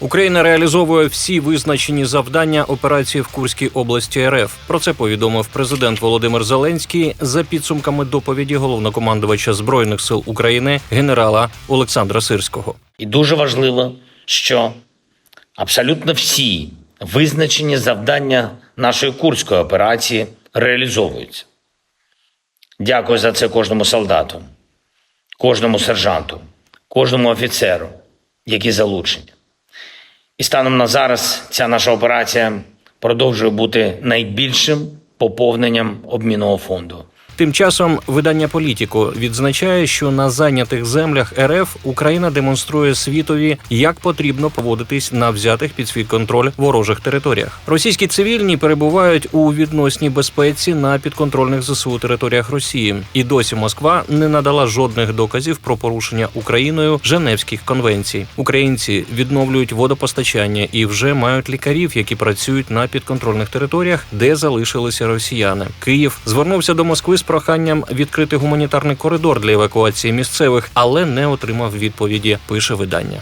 Україна реалізовує всі визначені завдання операції в Курській області РФ. Про це повідомив президент Володимир Зеленський за підсумками доповіді головнокомандувача збройних сил України генерала Олександра Сирського. І дуже важливо, що абсолютно всі визначені завдання нашої курської операції реалізовуються. Дякую за це кожному солдату, кожному сержанту, кожному офіцеру, які залучені. І станом на зараз ця наша операція продовжує бути найбільшим поповненням обмінного фонду. Тим часом видання Політіко відзначає, що на зайнятих землях РФ Україна демонструє світові, як потрібно поводитись на взятих під свій контроль ворожих територіях. Російські цивільні перебувають у відносній безпеці на підконтрольних ЗСУ територіях Росії, і досі Москва не надала жодних доказів про порушення Україною Женевських конвенцій. Українці відновлюють водопостачання і вже мають лікарів, які працюють на підконтрольних територіях, де залишилися росіяни. Київ звернувся до Москви з проханням відкрити гуманітарний коридор для евакуації місцевих, але не отримав відповіді. Пише видання.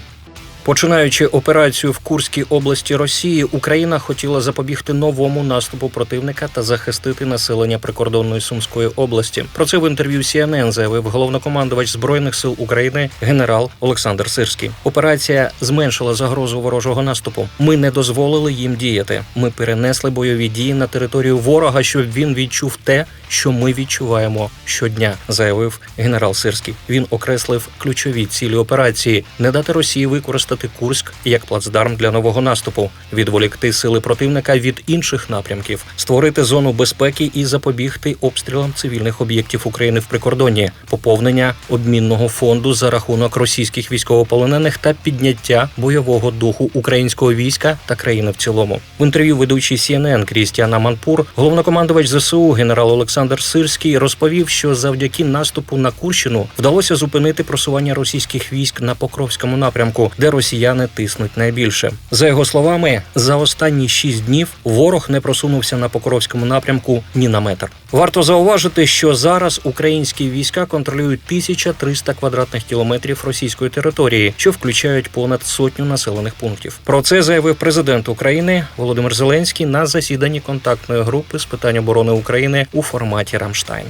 Починаючи операцію в Курській області Росії, Україна хотіла запобігти новому наступу противника та захистити населення прикордонної Сумської області. Про це в інтерв'ю CNN заявив головнокомандувач збройних сил України генерал Олександр Сирський. Операція зменшила загрозу ворожого наступу. Ми не дозволили їм діяти. Ми перенесли бойові дії на територію ворога, щоб він відчув те, що ми відчуваємо щодня, заявив генерал Сирський. Він окреслив ключові цілі операції: не дати Росії використати Курськ як плацдарм для нового наступу, відволікти сили противника від інших напрямків, створити зону безпеки і запобігти обстрілам цивільних об'єктів України в прикордонні, поповнення обмінного фонду за рахунок російських військовополонених та підняття бойового духу українського війська та країни в цілому. В інтерв'ю ведучий CNN Крістіана Манпур, головнокомандувач ЗСУ генерал Олександр Сирський розповів, що завдяки наступу на Курщину вдалося зупинити просування російських військ на Покровському напрямку, де росіяни тиснуть найбільше. За його словами, за останні шість днів ворог не просунувся на Покровському напрямку ні на метр. Варто зауважити, що зараз українські війська контролюють 1300 квадратних кілометрів російської території, що включають понад сотню населених пунктів. Про це заявив президент України Володимир Зеленський на засіданні контактної групи з питань оборони України у форматі Рамштайн.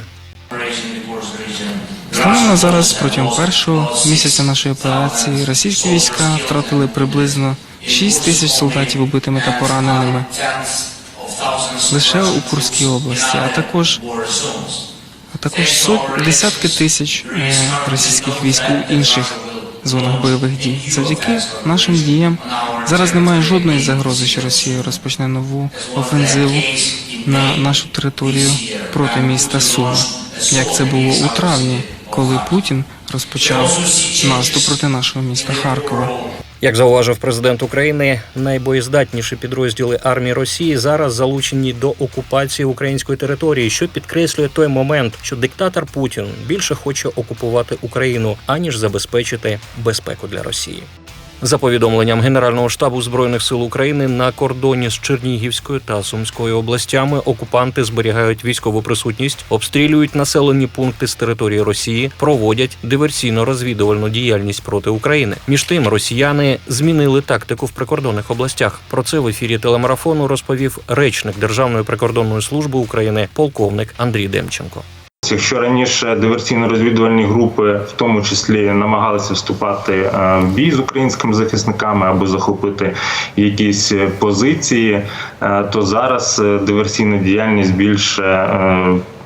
Станом зараз протягом першого місяця нашої операції російські війська втратили приблизно 6 тисяч солдатів убитими та пораненими лише у Курській області, а також а також сот, десятки тисяч е, російських військ у інших зонах бойових дій. Завдяки нашим діям зараз немає жодної загрози, що Росія розпочне нову офензиву на нашу територію проти міста Суми, як це було у травні, коли Путін розпочав наступ проти нашого міста Харкова. Як зауважив президент України, найбоєздатніші підрозділи армії Росії зараз залучені до окупації української території, що підкреслює той момент, що диктатор Путін більше хоче окупувати Україну аніж забезпечити безпеку для Росії. За повідомленням Генерального штабу збройних сил України на кордоні з Чернігівською та Сумською областями окупанти зберігають військову присутність, обстрілюють населені пункти з території Росії, проводять диверсійно-розвідувальну діяльність проти України. Між тим, росіяни змінили тактику в прикордонних областях. Про це в ефірі телемарафону розповів речник Державної прикордонної служби України, полковник Андрій Демченко. Якщо раніше диверсійно-розвідувальні групи, в тому числі, намагалися вступати е, в бій з українськими захисниками або захопити якісь позиції, е, то зараз е, диверсійна діяльність більше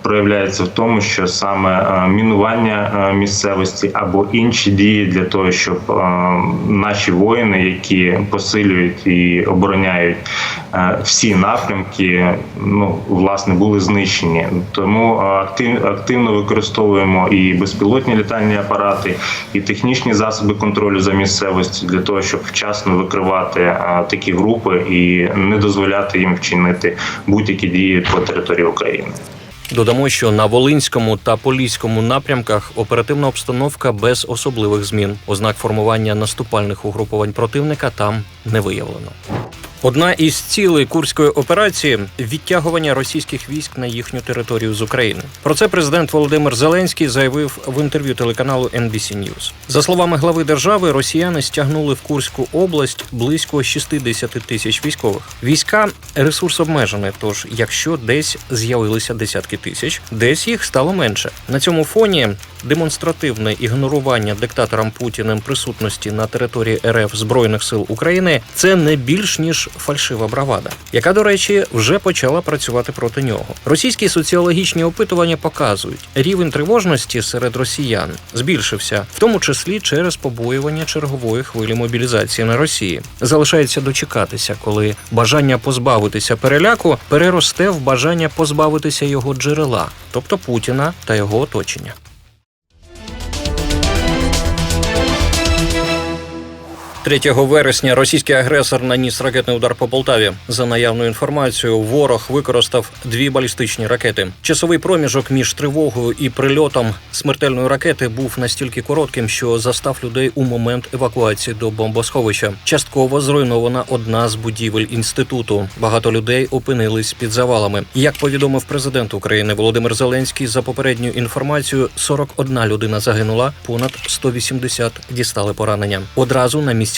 проявляється в тому, що саме мінування місцевості або інші дії для того, щоб наші воїни, які посилюють і обороняють всі напрямки, ну власне були знищені. Тому актив, активно використовуємо і безпілотні літальні апарати, і технічні засоби контролю за місцевістю для того, щоб вчасно викривати такі групи і не дозволяти їм вчинити будь-які дії по території України. Додамо, що на Волинському та Поліському напрямках оперативна обстановка без особливих змін. Ознак формування наступальних угрупувань противника там не виявлено. Одна із цілей курської операції відтягування російських військ на їхню територію з України. Про це президент Володимир Зеленський заявив в інтерв'ю телеканалу NBC News. За словами глави держави, росіяни стягнули в Курську область близько 60 тисяч військових. Війська ресурс обмежений, тож якщо десь з'явилися десятки тисяч, десь їх стало менше. На цьому фоні демонстративне ігнорування диктатором Путіним присутності на території РФ збройних сил України це не більш ніж фальшива бравада, яка, до речі, вже почала працювати проти нього. Російські соціологічні опитування показують, рівень тривожності серед росіян збільшився, в тому числі через побоювання чергової хвилі мобілізації на Росії. Залишається дочекатися, коли бажання позбавитися переляку переросте в бажання позбавитися його джерела, тобто Путіна та його оточення. Третього вересня російський агресор наніс ракетний удар по Полтаві. За наявною інформацією, ворог використав дві балістичні ракети. Часовий проміжок між тривогою і прильотом смертельної ракети був настільки коротким, що застав людей у момент евакуації до бомбосховища. Частково зруйнована одна з будівель інституту. Багато людей опинились під завалами. Як повідомив президент України Володимир Зеленський, за попередньою інформацією, 41 людина загинула, понад 180 дістали поранення. Одразу на місці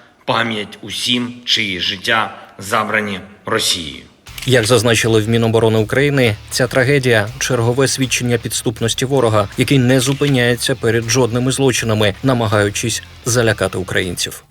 пам'ять усім, чиї життя забрані Росією. Як зазначили в Міноборони України, ця трагедія чергове свідчення підступності ворога, який не зупиняється перед жодними злочинами, намагаючись залякати українців.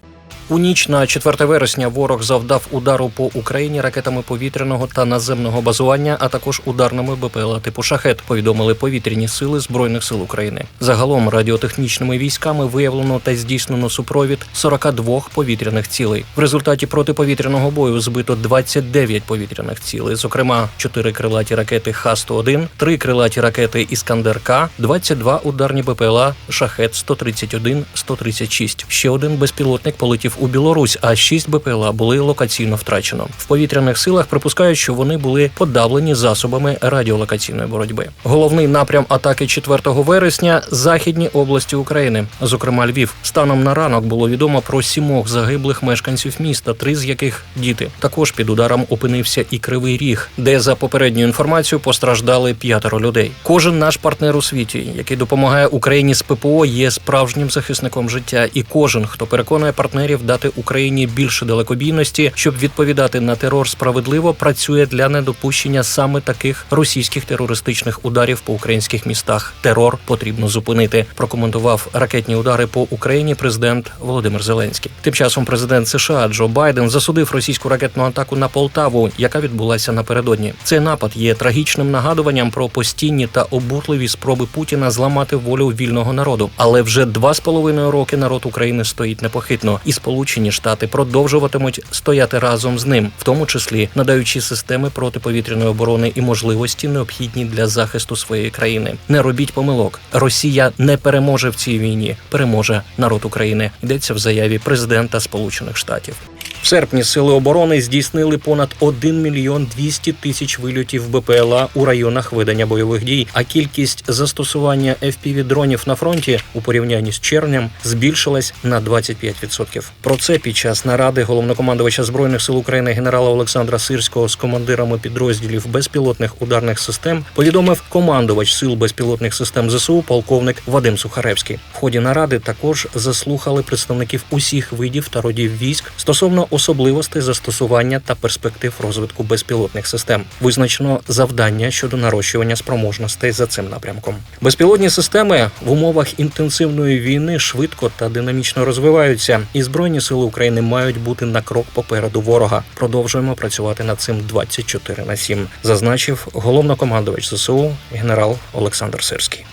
У ніч на 4 вересня ворог завдав удару по Україні ракетами повітряного та наземного базування, а також ударними БПЛА типу шахет. Повідомили повітряні сили збройних сил України. Загалом радіотехнічними військами виявлено та здійснено супровід 42 повітряних цілей. В результаті протиповітряного бою збито 29 повітряних цілей, зокрема 4 крилаті ракети Х-101, 3 крилаті ракети Іскандер-К, 22 ударні БПЛА Шахет 131, 136. Ще один безпілотник полетів у Білорусь, а 6 БПЛА були локаційно втрачено. В повітряних силах припускають, що вони були подавлені засобами радіолокаційної боротьби. Головний напрям атаки 4 вересня західні області України, зокрема Львів. Станом на ранок було відомо про сімох загиблих мешканців міста, три з яких діти. Також під ударом опинився і Кривий Ріг, де за попередньою інформацією постраждали п'ятеро людей. Кожен наш партнер у світі, який допомагає Україні з ППО, є справжнім захисником життя, і кожен, хто переконує партнерів дати Україні більше далекобійності, щоб відповідати на терор справедливо, працює для недопущення саме таких російських терористичних ударів по українських містах. Терор потрібно зупинити. Прокоментував ракетні удари по Україні президент Володимир Зеленський. Тим часом президент США Джо Байден засудив російську ракетну атаку на Полтаву, яка відбулася напередодні. Цей напад є трагічним нагадуванням про постійні та обурливі спроби Путіна зламати волю вільного народу. Але вже два з половиною роки народ України стоїть непохитно, і Сполучені Штати продовжуватимуть стояти разом з ним, в тому числі надаючи системи протиповітряної оборони і можливості, необхідні для захисту своєї країни. Не робіть помилок. Росія не переможе в цій війні. Переможе народ України. Йдеться в заяві президента Сполучених Штатів. В серпні сили оборони здійснили понад 1 мільйон 200 тисяч вильотів БПЛА у районах ведення бойових дій. А кількість застосування fpv дронів на фронті у порівнянні з червнем збільшилась на 25%. Про це під час наради головнокомандувача збройних сил України генерала Олександра Сирського з командирами підрозділів безпілотних ударних систем повідомив командувач сил безпілотних систем ЗСУ полковник Вадим Сухаревський. В ході наради також заслухали представників усіх видів та родів військ стосовно особливостей застосування та перспектив розвитку безпілотних систем. Визначено завдання щодо нарощування спроможностей за цим напрямком. Безпілотні системи в умовах інтенсивної війни швидко та динамічно розвиваються, і збройні сили України мають бути на крок попереду ворога. Продовжуємо працювати над цим 24 на 7, зазначив головнокомандувач ЗСУ генерал Олександр Сирський.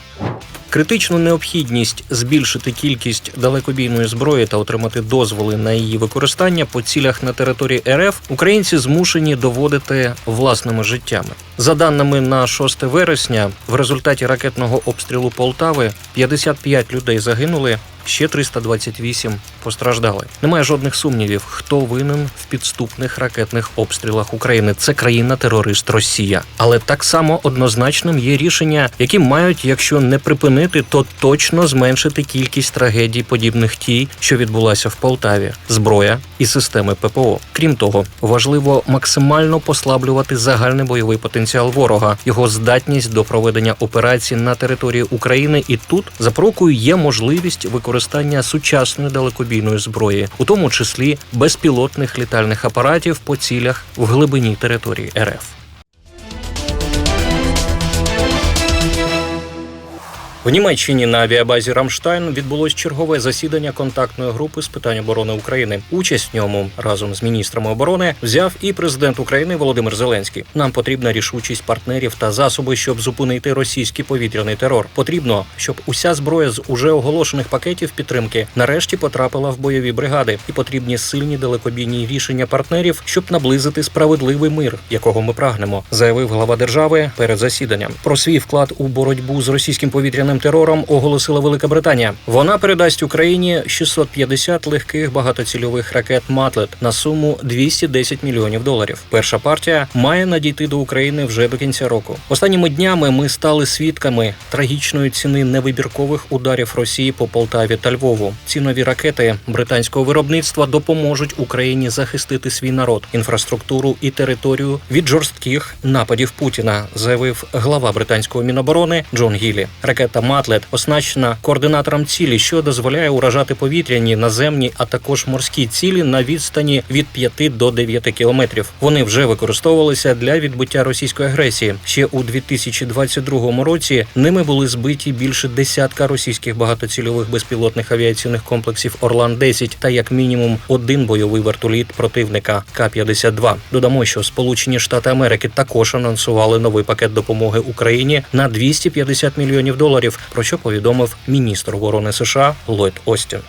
Критичну необхідність збільшити кількість далекобійної зброї та отримати дозволи на її використання по цілях на території РФ українці змушені доводити власними життями. За даними на 6 вересня, в результаті ракетного обстрілу Полтави 55 людей загинули. Ще 328 постраждали. Немає жодних сумнівів, хто винен в підступних ракетних обстрілах України. Це країна-терорист Росія. Але так само однозначним є рішення, які мають, якщо не припинити, то точно зменшити кількість трагедій, подібних тій, що відбулася в Полтаві, зброя і системи ППО. Крім того, важливо максимально послаблювати загальний бойовий потенціал ворога, його здатність до проведення операцій на території України. І тут запорукою є можливість використання сучасної далекобійної зброї, у тому числі безпілотних літальних апаратів по цілях в глибині території РФ. В Німеччині на авіабазі Рамштайн відбулось чергове засідання контактної групи з питань оборони України. Участь в ньому разом з міністрами оборони взяв і президент України Володимир Зеленський. Нам потрібна рішучість партнерів та засоби, щоб зупинити російський повітряний терор. Потрібно, щоб уся зброя з уже оголошених пакетів підтримки нарешті потрапила в бойові бригади, і потрібні сильні далекобійні рішення партнерів, щоб наблизити справедливий мир, якого ми прагнемо, заявив глава держави перед засіданням. Про свій вклад у боротьбу з російським повітряним терором оголосила Велика Британія. Вона передасть Україні 650 легких багатоцільових ракет Матлет на суму 210 мільйонів доларів. Перша партія має надійти до України вже до кінця року. Останніми днями ми стали свідками трагічної ціни невибіркових ударів Росії по Полтаві та Львову. Ці нові ракети британського виробництва допоможуть Україні захистити свій народ, інфраструктуру і територію від жорстких нападів Путіна, заявив глава британського міноборони Джон Гілі. Ракета Матлет оснащена координатором цілі, що дозволяє уражати повітряні, наземні, а також морські цілі на відстані від 5 до 9 кілометрів. Вони вже використовувалися для відбиття російської агресії. Ще у 2022 році ними були збиті більше десятка російських багатоцільових безпілотних авіаційних комплексів Орлан 10 та як мінімум один бойовий вертоліт противника К-52. Додамо, що Сполучені Штати Америки також анонсували новий пакет допомоги Україні на 250 мільйонів доларів, про що повідомив міністр оборони США Ллойд Остін.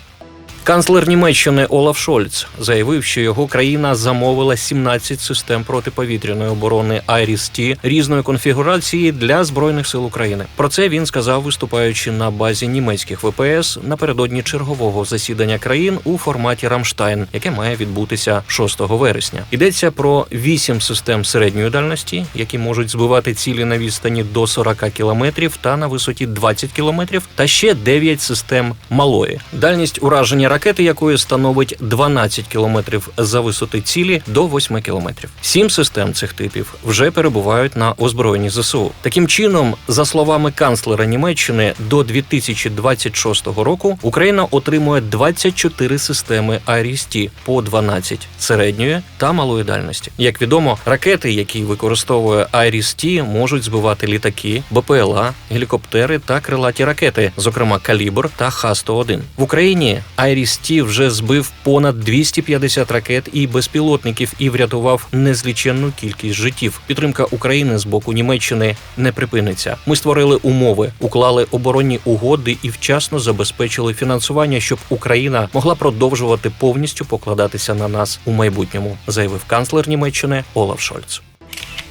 Канцлер Німеччини Олаф Шольц заявив, що його країна замовила 17 систем протиповітряної оборони Айріс-Т різної конфігурації для збройних сил України. Про це він сказав, виступаючи на базі німецьких ВПС напередодні чергового засідання країн у форматі Рамштайн, яке має відбутися 6 вересня. Йдеться про 8 систем середньої дальності, які можуть збивати цілі на відстані до 40 кілометрів та на висоті 20 кілометрів, та ще 9 систем малої. Дальність ураження ракети якої становить 12 кілометрів за висоти цілі до 8 кілометрів. Сім систем цих типів вже перебувають на озброєнні ЗСУ. Таким чином, за словами канцлера Німеччини, до 2026 року Україна отримує 24 системи Айріс-Т по 12 середньої та малої дальності. Як відомо, ракети, які використовує Айріс-Т, можуть збивати літаки, БПЛА, гелікоптери та крилаті ракети, зокрема Калібр та Х-101. В Україні Айріс-Т вже збив понад 250 ракет і безпілотників і врятував незліченну кількість життів. Підтримка України з боку Німеччини не припиниться. Ми створили умови, уклали оборонні угоди і вчасно забезпечили фінансування, щоб Україна могла продовжувати повністю покладатися на нас у майбутньому, заявив канцлер Німеччини Олаф Шольц.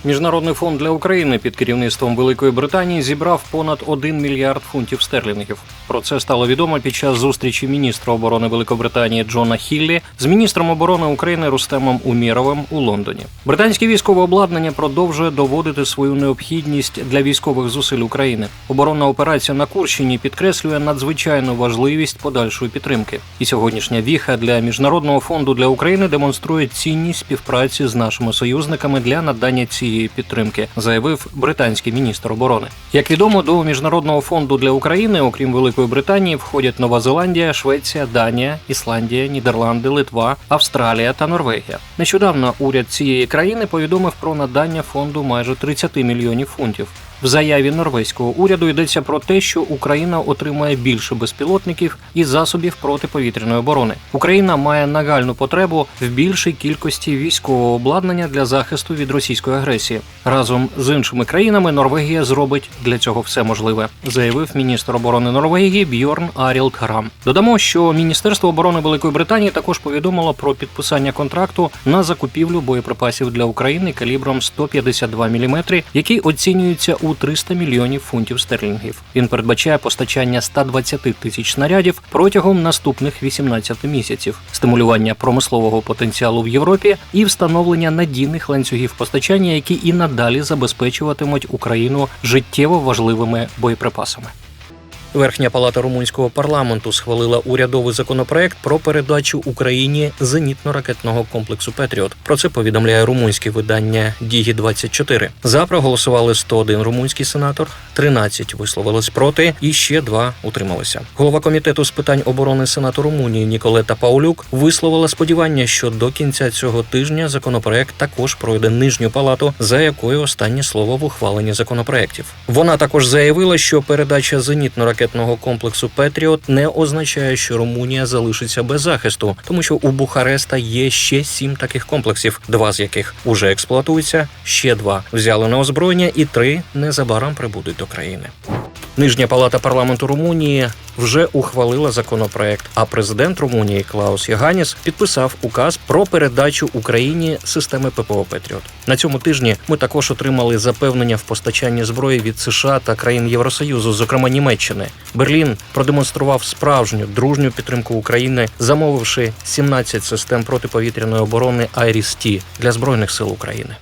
Міжнародний фонд для України під керівництвом Великої Британії зібрав понад 1 мільярд фунтів стерлінгів. Про це стало відомо під час зустрічі міністра оборони Великобританії Джона Хіллі з міністром оборони України Рустемом Умєровим у Лондоні. Британське військове обладнання продовжує доводити свою необхідність для військових зусиль України. Оборонна операція на Курщині підкреслює надзвичайну важливість подальшої підтримки. І сьогоднішня віха для міжнародного фонду для України демонструє цінність співпраці з нашими союзниками для надання цієї підтримки, заявив британський міністр оборони. Як відомо, до міжнародного фонду для України, окрім Великої Британії, входять Нова Зеландія, Швеція, Данія, Ісландія, Нідерланди, Литва, Австралія та Норвегія. Нещодавно уряд цієї країни повідомив про надання фонду майже 30 мільйонів фунтів. В заяві норвезького уряду йдеться про те, що Україна отримає більше безпілотників і засобів протиповітряної оборони. Україна має нагальну потребу в більшій кількості військового обладнання для захисту від російської агресії. Разом з іншими країнами Норвегія зробить для цього все можливе, заявив міністр оборони Норвегії Бьорн Арілд Грам. Додамо, що Міністерство оборони Великої Британії також повідомило про підписання контракту на закупівлю боєприпасів для України калібром 152 мм, який оцінюється у 300 мільйонів фунтів стерлінгів. Він передбачає постачання 120 тисяч снарядів протягом наступних 18 місяців, стимулювання промислового потенціалу в Європі і встановлення надійних ланцюгів постачання, які і надалі забезпечуватимуть Україну життєво важливими боєприпасами. Верхня палата румунського парламенту схвалила урядовий законопроект про передачу Україні зенітно-ракетного комплексу Петріот. Про це повідомляє румунське видання Дігі 24 За проголосували 101 румунський сенатор, 13 висловились проти, і ще два утрималися. Голова комітету з питань оборони Сенату Румунії Ніколета Паулюк висловила сподівання, що до кінця цього тижня законопроект також пройде нижню палату, за якою останнє слово в ухваленні законопроектів. Вона також заявила, що передача зенітно-ракетного комплексу Петріот не означає, що Румунія залишиться без захисту, тому що у Бухареста є ще сім таких комплексів, два з яких уже експлуатуються, ще два взяли на озброєння, і три незабаром прибудуть до країни. Нижня палата парламенту Румунії вже ухвалила законопроект. А президент Румунії Клаус Яганіс підписав указ про передачу Україні системи ППО Петріот. На цьому тижні ми також отримали запевнення в постачанні зброї від США та країн Євросоюзу, зокрема Німеччини. Берлін продемонстрував справжню дружню підтримку України, замовивши 17 систем протиповітряної оборони Айріс-Ті для збройних сил України.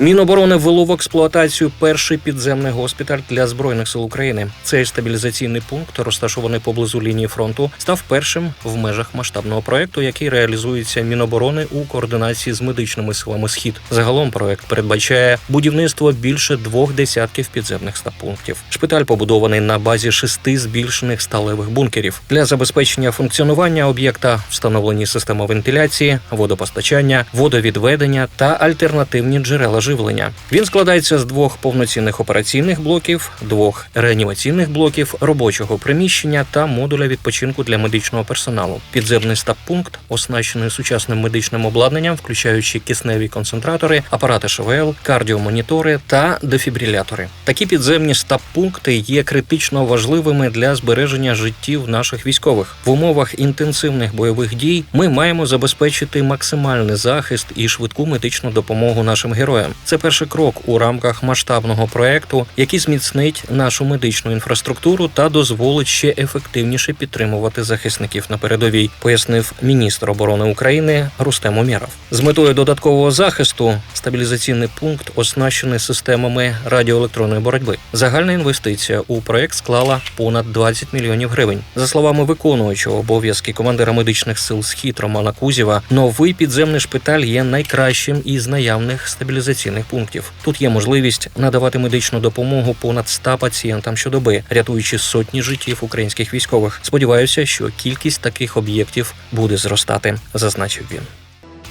Міноборони ввело в експлуатацію перший підземний госпіталь для збройних сил України. Цей стабілізаційний пункт, розташований поблизу лінії фронту, став першим в межах масштабного проекту, який реалізується Міноборони у координації з медичними силами Схід. Загалом проект передбачає будівництво більше двох десятків підземних стаб-пунктів. Шпиталь побудований на базі шести збільшених сталевих бункерів для забезпечення функціонування об'єкта, встановлені системи вентиляції, водопостачання, водовідведення та альтернативні джерела живлення. Він складається з двох повноцінних операційних блоків, двох реанімаційних блоків, робочого приміщення та модуля відпочинку для медичного персоналу. Підземний стаб-пункт оснащений сучасним медичним обладнанням, включаючи кисневі концентратори, апарати ШВЛ, кардіомонітори та дефібрилятори. Такі підземні стаб-пункти є критично важливими для збереження життів наших військових. В умовах інтенсивних бойових дій ми маємо забезпечити максимальний захист і швидку медичну допомогу нашим героям. Це перший крок у рамках масштабного проекту, який зміцнить нашу медичну інфраструктуру та дозволить ще ефективніше підтримувати захисників на передовій, пояснив міністр оборони України Рустем Умєров. З метою додаткового захисту стабілізаційний пункт оснащений системами радіоелектронної боротьби. Загальна інвестиція у проект склала понад 20 мільйонів гривень. За словами виконуючого обов'язки командира медичних сил Схід Романа Кузєва, новий підземний шпиталь є найкращим із наявних стабілізаційних пунктів. Тут є можливість надавати медичну допомогу понад 100 пацієнтам щодоби, рятуючи сотні життів українських військових. Сподіваюся, що кількість таких об'єктів буде зростати, зазначив він.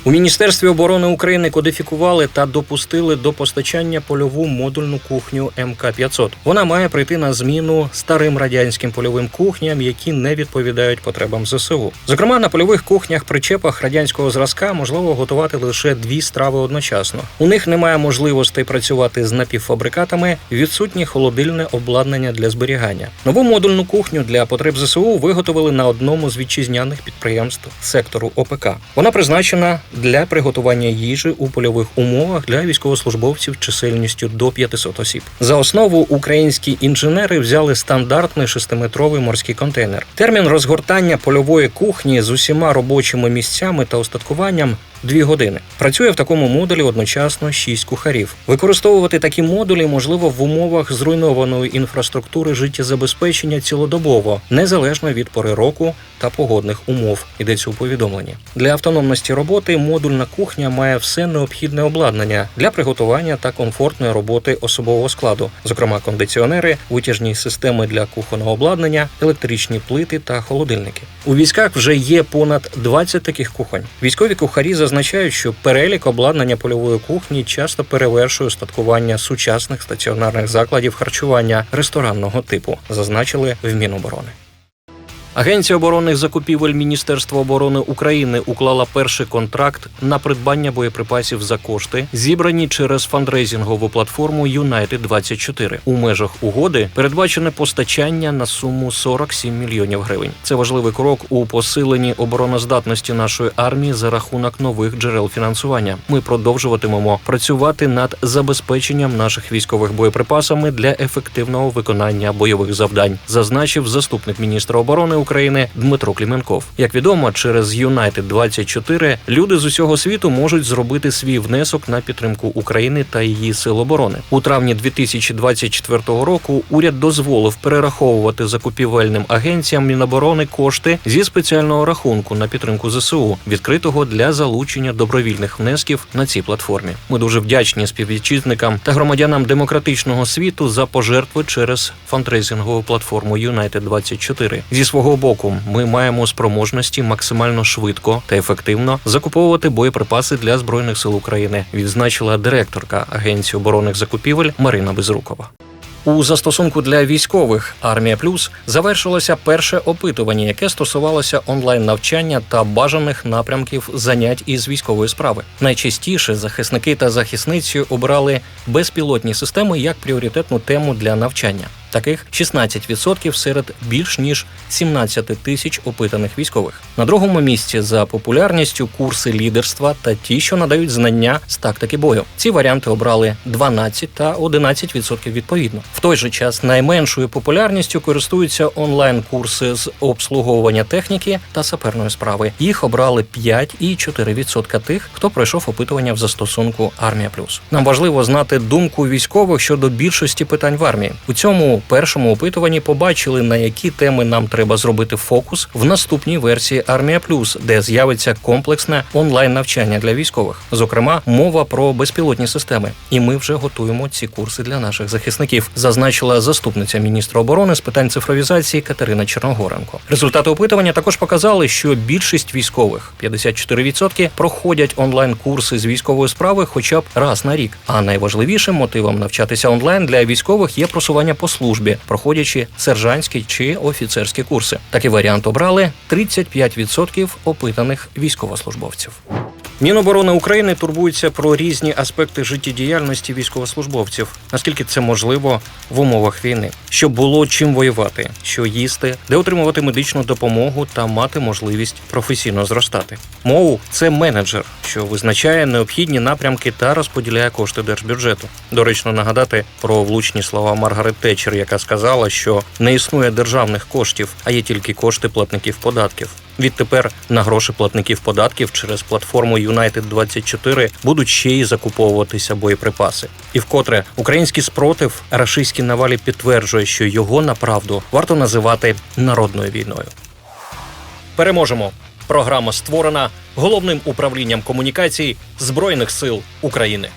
У Міністерстві оборони України кодифікували та допустили до постачання польову модульну кухню МК-500. Вона має прийти на зміну старим радянським польовим кухням, які не відповідають потребам ЗСУ. Зокрема, на польових кухнях причепах радянського зразка можливо готувати лише дві страви одночасно. У них немає можливостей працювати з напівфабрикатами, відсутнє холодильне обладнання для зберігання. Нову модульну кухню для потреб ЗСУ виготовили на одному з вітчизняних підприємств сектору ОПК. Вона призначена для приготування їжі у польових умовах для військовослужбовців чисельністю до 500 осіб. За основу українські інженери взяли стандартний шестиметровий морський контейнер. Термін розгортання польової кухні з усіма робочими місцями та устаткуванням. Дві години працює в такому модулі одночасно шість кухарів. Використовувати такі модулі можливо в умовах зруйнованої інфраструктури життєзабезпечення цілодобово, незалежно від пори року та погодних умов. Йдеться у повідомленні. Для автономності роботи модульна кухня має все необхідне обладнання для приготування та комфортної роботи особового складу, зокрема кондиціонери, витяжні системи для кухонного обладнання, електричні плити та холодильники. У військах вже є понад 20 таких кухонь. Військові кухарі зазначають, зазначають, що перелік обладнання польової кухні часто перевершує устаткування сучасних стаціонарних закладів харчування ресторанного типу, зазначили в Міноборони. Агенція оборонних закупівель Міністерства оборони України уклала перший контракт на придбання боєприпасів за кошти, зібрані через фандрейзингову платформу United 24 У межах угоди передбачене постачання на суму 47 мільйонів гривень. Це важливий крок у посиленні обороноздатності нашої армії за рахунок нових джерел фінансування. Ми продовжуватимемо працювати над забезпеченням наших військових боєприпасами для ефективного виконання бойових завдань, зазначив заступник міністра оборони України Дмитро Кліменков. Як відомо, через United 24 люди з усього світу можуть зробити свій внесок на підтримку України та її сил оборони. У травні 2024 року уряд дозволив перераховувати закупівельним агенціям Міноборони кошти зі спеціального рахунку на підтримку ЗСУ, відкритого для залучення добровільних внесків на цій платформі. Ми дуже вдячні співвітчизникам та громадянам демократичного світу за пожертви через фандрейзингову платформу United 24 Зі свого боку, ми маємо спроможності максимально швидко та ефективно закуповувати боєприпаси для збройних сил України, відзначила директорка Агенції оборонних закупівель Марина Безрукова. У застосунку для військових Армія Плюс завершилося перше опитування, яке стосувалося онлайн навчання та бажаних напрямків занять із військової справи. Найчастіше захисники та захисниці обрали безпілотні системи як пріоритетну тему для навчання. Таких 16% серед більш ніж 17 тисяч опитаних військових. На другому місці за популярністю курси лідерства та ті, що надають знання з тактики бою. Ці варіанти обрали 12 та 11% відповідно. В той же час найменшою популярністю користуються онлайн-курси з обслуговування техніки та саперної справи. Їх обрали 5 і 4% тих, хто пройшов опитування в застосунку Армія Плюс. Нам важливо знати думку військових щодо більшості питань в армії. У цьому першому опитуванні побачили на які теми нам треба зробити фокус в наступній версії Армія Плюс, де з'явиться комплексне онлайн навчання для військових. Зокрема, мова про безпілотні системи. І ми вже готуємо ці курси для наших захисників, зазначила заступниця міністра оборони з питань цифровізації Катерина Черногоренко. Результати опитування також показали, що більшість військових 54% проходять онлайн курси з військової справи хоча б раз на рік. А найважливішим мотивом навчатися онлайн для військових є просування по службі, проходячи сержантські чи офіцерські курси. Такий варіант обрали 35% опитаних військовослужбовців. Міноборони України турбується про різні аспекти життєдіяльності військовослужбовців, наскільки це можливо в умовах війни, щоб було чим воювати, що їсти, де отримувати медичну допомогу та мати можливість професійно зростати. МОУ це менеджер, що визначає необхідні напрямки та розподіляє кошти держбюджету. Доречно нагадати про влучні слова Маргарет Тетчер, яка сказала, що не існує державних коштів, а є тільки кошти платників податків. Відтепер на гроші платників податків через платформу United 24 будуть ще й закуповуватися боєприпаси. І вкотре український спротив рашистській навалі підтверджує, що його направду варто називати народною війною. Переможемо. Програма створена головним управлінням комунікацій Збройних сил України.